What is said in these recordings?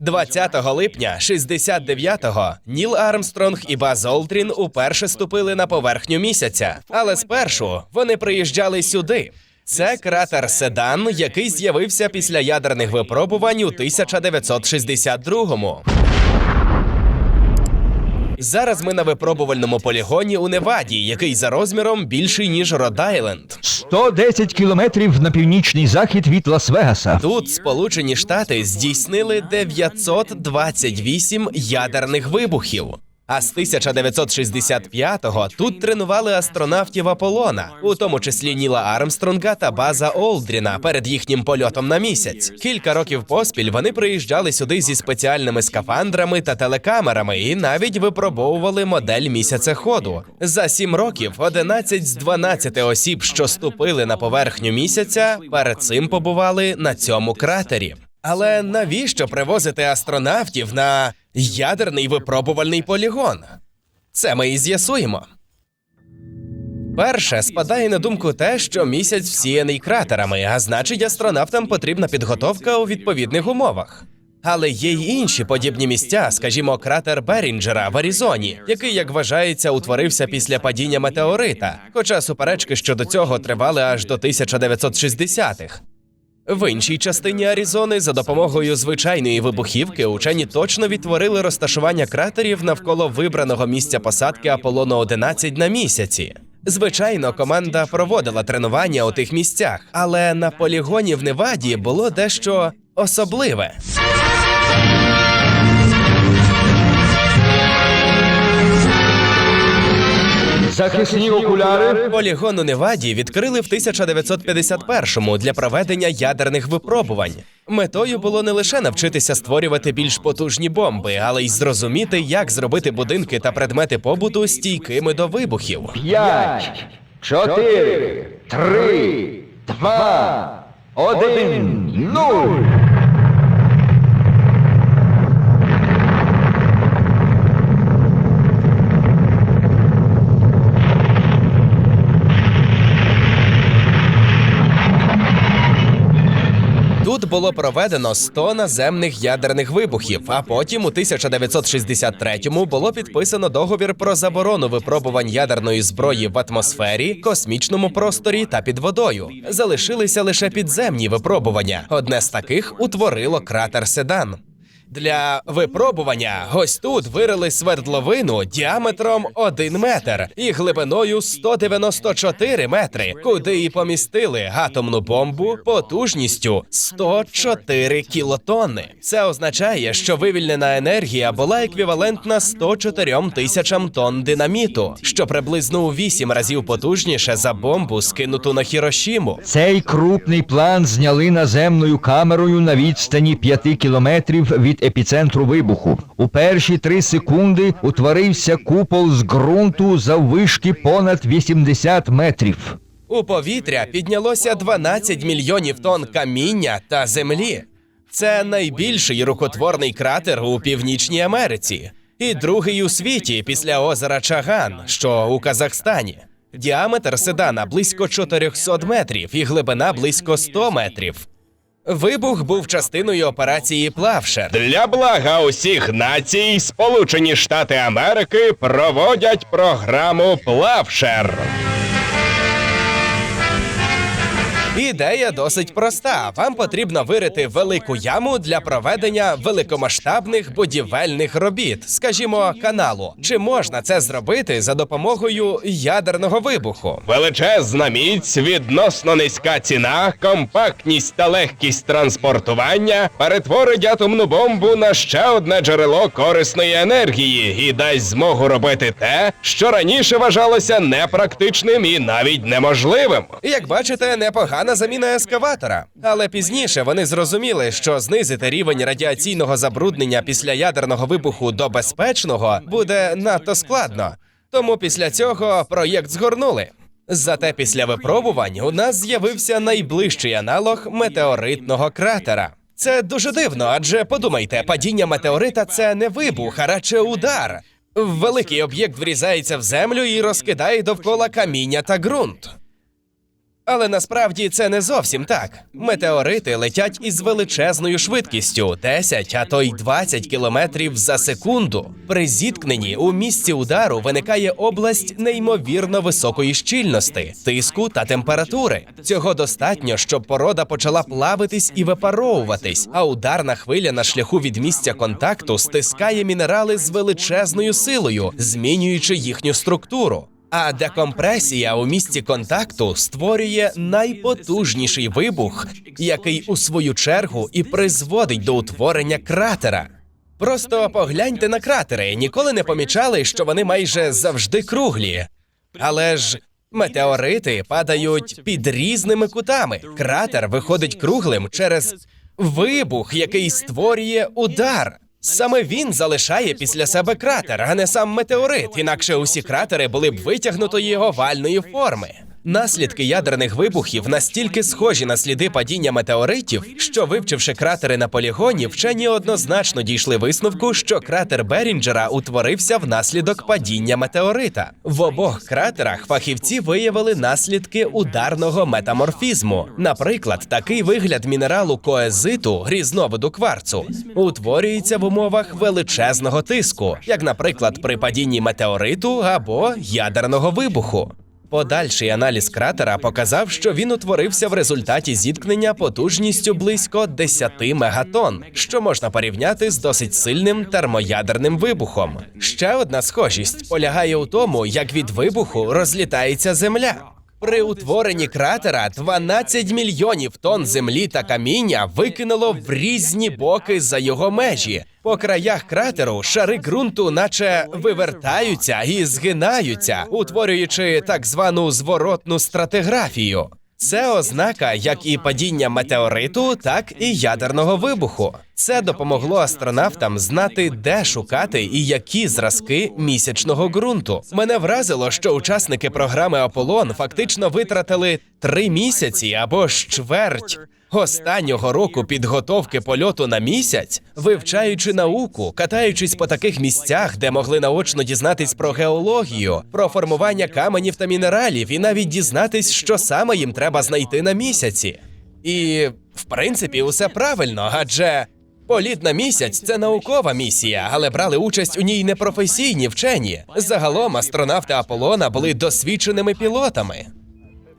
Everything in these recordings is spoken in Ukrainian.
20 липня 69-го Ніл Армстронг і Баз Олдрін уперше ступили на поверхню місяця. Але спершу вони приїжджали сюди. Це кратер Седан, який з'явився після ядерних випробувань у 1962-му. Зараз ми на випробувальному полігоні у Неваді, який за розміром більший ніж Род-Айленд. 110 кілометрів на північний захід від Лас-Вегаса. Тут Сполучені Штати здійснили 928 ядерних вибухів. А з 1965-го тут тренували астронавтів Аполлона, у тому числі Ніла Армстронга та База Олдріна перед їхнім польотом на місяць. Кілька років поспіль вони приїжджали сюди зі спеціальними скафандрами та телекамерами і навіть випробовували модель місяцеходу. За сім років 11 з 12 осіб, що ступили на поверхню місяця, перед цим побували на цьому кратері. Але навіщо привозити астронавтів на ядерний випробувальний полігон? Це ми і з'ясуємо. Перше спадає на думку те, що місяць всіяний кратерами, а значить, астронавтам потрібна підготовка у відповідних умовах. Але є й інші подібні місця, скажімо, кратер Берінджера в Аризоні, який, як вважається, утворився після падіння метеорита, хоча суперечки щодо цього тривали аж до 1960-х. В іншій частині Аризони за допомогою звичайної вибухівки учені точно відтворили розташування кратерів навколо вибраного місця посадки Аполлону 11 на місяці. Звичайно, команда проводила тренування у тих місцях, але на полігоні в Неваді було дещо особливе. Захисні окуляри. Полігон у Неваді відкрили в 1951-му для проведення ядерних випробувань. Метою було не лише навчитися створювати більш потужні бомби, але й зрозуміти, як зробити будинки та предмети побуту стійкими до вибухів. 5, 4, 3, 2, 1, 0. Було проведено 100 наземних ядерних вибухів. А потім, у 1963-му, було підписано договір про заборону випробувань ядерної зброї в атмосфері, космічному просторі та під водою. Залишилися лише підземні випробування. Одне з таких утворило кратер Седан. Для випробування ось тут вирили свердловину діаметром 1 метр і глибиною 194 метри, куди і помістили атомну бомбу потужністю 104 кілотонни. Це означає, що вивільнена енергія була еквівалентна 104 тисячам тонн динаміту, що приблизно у 8 разів потужніше за бомбу, скинуту на Хірошіму. Цей крупний план зняли наземною камерою на відстані 5 кілометрів від епіцентру вибуху. У перші три секунди утворився купол з ґрунту заввишки понад 80 метрів. У повітря піднялося 12 мільйонів тонн каміння та землі. Це найбільший рукотворний кратер у Північній Америці і другий у світі після озера Чаган, що у Казахстані. Діаметр седана близько 400 метрів і глибина близько 100 метрів. Вибух був частиною операції Плавшер. Для блага усіх націй Сполучені Штати Америки проводять програму Плавшер. Ідея досить проста. Вам потрібно вирити велику яму для проведення великомасштабних будівельних робіт, скажімо, каналу. Чи можна це зробити за допомогою ядерного вибуху? Величезна міць, відносно низька ціна, компактність та легкість транспортування перетворить атомну бомбу на ще одне джерело корисної енергії і дасть змогу робити те, що раніше вважалося непрактичним і навіть неможливим. Як бачите, непогана заміна ескаватора. Але пізніше вони зрозуміли, що знизити рівень радіаційного забруднення після ядерного вибуху до безпечного буде надто складно. Тому після цього проєкт згорнули. Зате після випробувань у нас з'явився найближчий аналог метеоритного кратера. Це дуже дивно, адже подумайте, падіння метеорита це не вибух, а радше удар. Великий об'єкт врізається в землю і розкидає довкола каміння та ґрунт. Але насправді це не зовсім так. Метеорити летять із величезною швидкістю 10, а то й 20 кілометрів за секунду. При зіткненні у місці удару виникає область неймовірно високої щільності, тиску та температури. Цього достатньо, щоб порода почала плавитись і випаровуватись, а ударна хвиля на шляху від місця контакту стискає мінерали з величезною силою, змінюючи їхню структуру. А декомпресія у місці контакту створює найпотужніший вибух, який у свою чергу і призводить до утворення кратера. Просто погляньте на кратери. Ніколи не помічали, що вони майже завжди круглі. Але ж метеорити падають під різними кутами. Кратер виходить круглим через вибух, який створює удар. Саме він залишає після себе кратер, а не сам метеорит. Інакше усі кратери були б витягнутої овальної форми. Наслідки ядерних вибухів настільки схожі на сліди падіння метеоритів, що вивчивши кратери на полігоні, вчені однозначно дійшли висновку, що кратер Берінджера утворився внаслідок падіння метеорита. В обох кратерах фахівці виявили наслідки ударного метаморфізму. Наприклад, такий вигляд мінералу коезиту, різновиду кварцу, утворюється в умовах величезного тиску, як, наприклад, при падінні метеориту або ядерного вибуху. Подальший аналіз кратера показав, що він утворився в результаті зіткнення потужністю близько 10 мегатон, що можна порівняти з досить сильним термоядерним вибухом. Ще одна схожість полягає у тому, як від вибуху розлітається земля. При утворенні кратера 12 мільйонів тонн землі та каміння викинуло в різні боки за його межі. По краях кратеру шари ґрунту, наче вивертаються і згинаються, утворюючи так звану зворотну стратиграфію. Це ознака як і падіння метеориту, так і ядерного вибуху. Це допомогло астронавтам знати, де шукати і які зразки місячного ґрунту. Мене вразило, що учасники програми Аполлон фактично витратили три місяці або ж чверть останнього року підготовки польоту на місяць, вивчаючи науку, катаючись по таких місцях, де могли наочно дізнатись про геологію, про формування каменів та мінералів, і навіть дізнатись, що саме їм треба знайти на місяці. І в принципі, усе правильно, адже політ на місяць це наукова місія, але брали участь у ній непрофесійні вчені. Загалом астронавти Аполлона були досвідченими пілотами.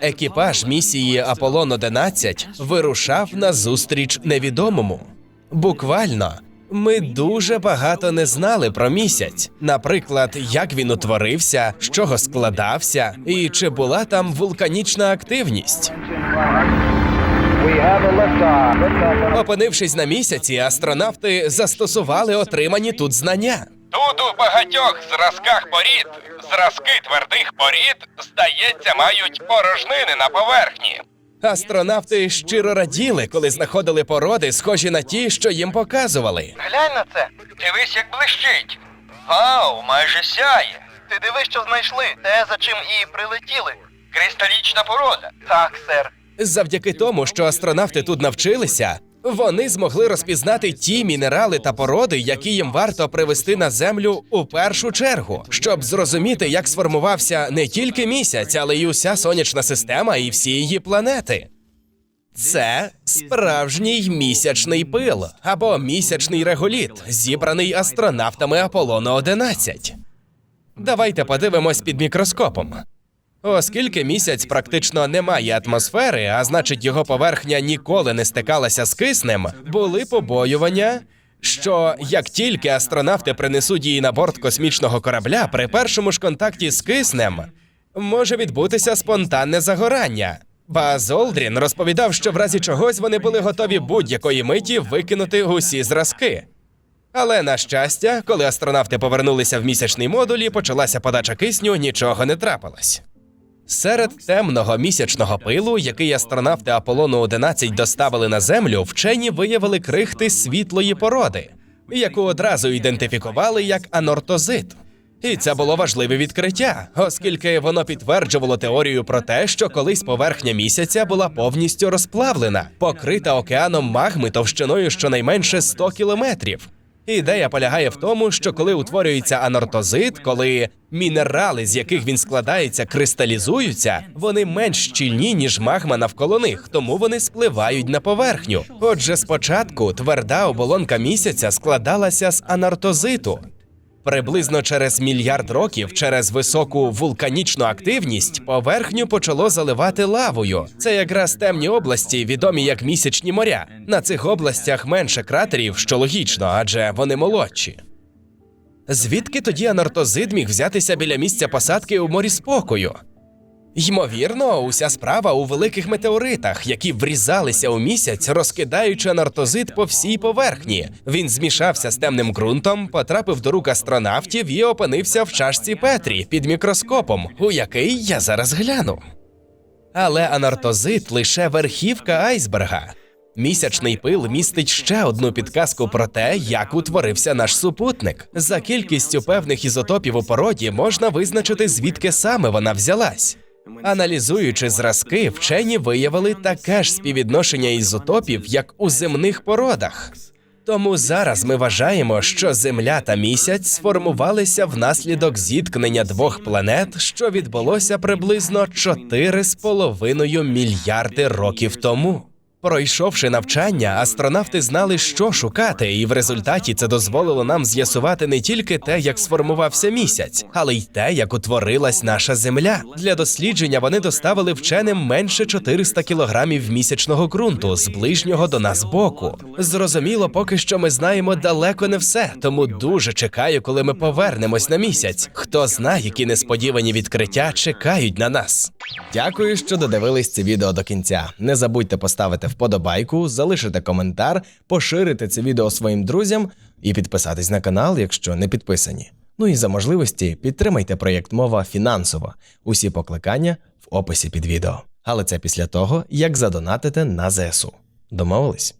Екіпаж місії Аполлон 11 вирушав на зустріч невідомому. Буквально, ми дуже багато не знали про місяць. Наприклад, як він утворився, з чого складався, і чи була там вулканічна активність. Опинившись на місяці, астронавти застосували отримані тут знання. Тут у багатьох зразках порід, зразки твердих порід, здається, мають порожнини на поверхні. Астронавти щиро раділи, коли знаходили породи, схожі на ті, що їм показували. Глянь на це. Дивись, як блищить. Вау, майже сяє. Ти диви, що знайшли, те, за чим і прилетіли. Кристалічна порода. Так, сер. Завдяки тому, що астронавти тут навчилися, вони змогли розпізнати ті мінерали та породи, які їм варто привезти на землю у першу чергу, щоб зрозуміти, як сформувався не тільки місяць, але й уся сонячна система і всі її планети. Це справжній місячний пил або місячний реголіт, зібраний астронавтами Аполлону 11. Давайте подивимось під мікроскопом. Оскільки місяць практично не має атмосфери, а значить його поверхня ніколи не стикалася з киснем, були побоювання, що як тільки астронавти принесуть її на борт космічного корабля, при першому ж контакті з киснем може відбутися спонтанне загорання. Баз Олдрін розповідав, що в разі чогось вони були готові будь-якої миті викинути усі зразки. Але на щастя, коли астронавти повернулися в місячний модуль і почалася подача кисню, нічого не трапилось. Серед темного місячного пилу, який астронавти Аполлону 11 доставили на землю, вчені виявили крихти світлої породи, яку одразу ідентифікували як анортозит. І це було важливе відкриття, оскільки воно підтверджувало теорію про те, що колись поверхня місяця була повністю розплавлена, покрита океаном магми товщиною щонайменше 100 кілометрів. Ідея полягає в тому, що коли утворюється анортозит, коли мінерали, з яких він складається, кристалізуються, вони менш щільні, ніж магма навколо них, тому вони спливають на поверхню. Отже, спочатку тверда оболонка місяця складалася з анартозиту. Приблизно через мільярд років, через високу вулканічну активність, поверхню почало заливати лавою. Це якраз темні області, відомі як місячні моря. На цих областях менше кратерів, що логічно, адже вони молодші. Звідки тоді анартозид міг взятися біля місця посадки у морі спокою? Ймовірно, уся справа у великих метеоритах, які врізалися у місяць, розкидаючи анартозит по всій поверхні. Він змішався з темним ґрунтом, потрапив до рук астронавтів і опинився в чашці Петрі під мікроскопом, у який я зараз гляну. Але анартозит лише верхівка айсберга. Місячний пил містить ще одну підказку про те, як утворився наш супутник. За кількістю певних ізотопів у породі можна визначити, звідки саме вона взялась. Аналізуючи зразки, вчені виявили таке ж співвідношення ізотопів, як у земних породах. Тому зараз ми вважаємо, що Земля та місяць сформувалися внаслідок зіткнення двох планет, що відбулося приблизно 4,5 мільярди років тому. Пройшовши навчання, астронавти знали, що шукати, і в результаті це дозволило нам з'ясувати не тільки те, як сформувався місяць, але й те, як утворилась наша земля. Для дослідження вони доставили вченим менше 400 кілограмів місячного ґрунту з ближнього до нас боку. Зрозуміло, поки що ми знаємо далеко не все, тому дуже чекаю, коли ми повернемось на місяць. Хто знає, які несподівані відкриття чекають на нас. Дякую, що додивились це відео до кінця. Не забудьте поставити вподобайку, залишити коментар, поширити це відео своїм друзям і підписатись на канал, якщо не підписані. Ну і за можливості підтримайте проєкт мова фінансово. Усі покликання в описі під відео. Але це після того, як задонатите на ЗСУ. Домовились?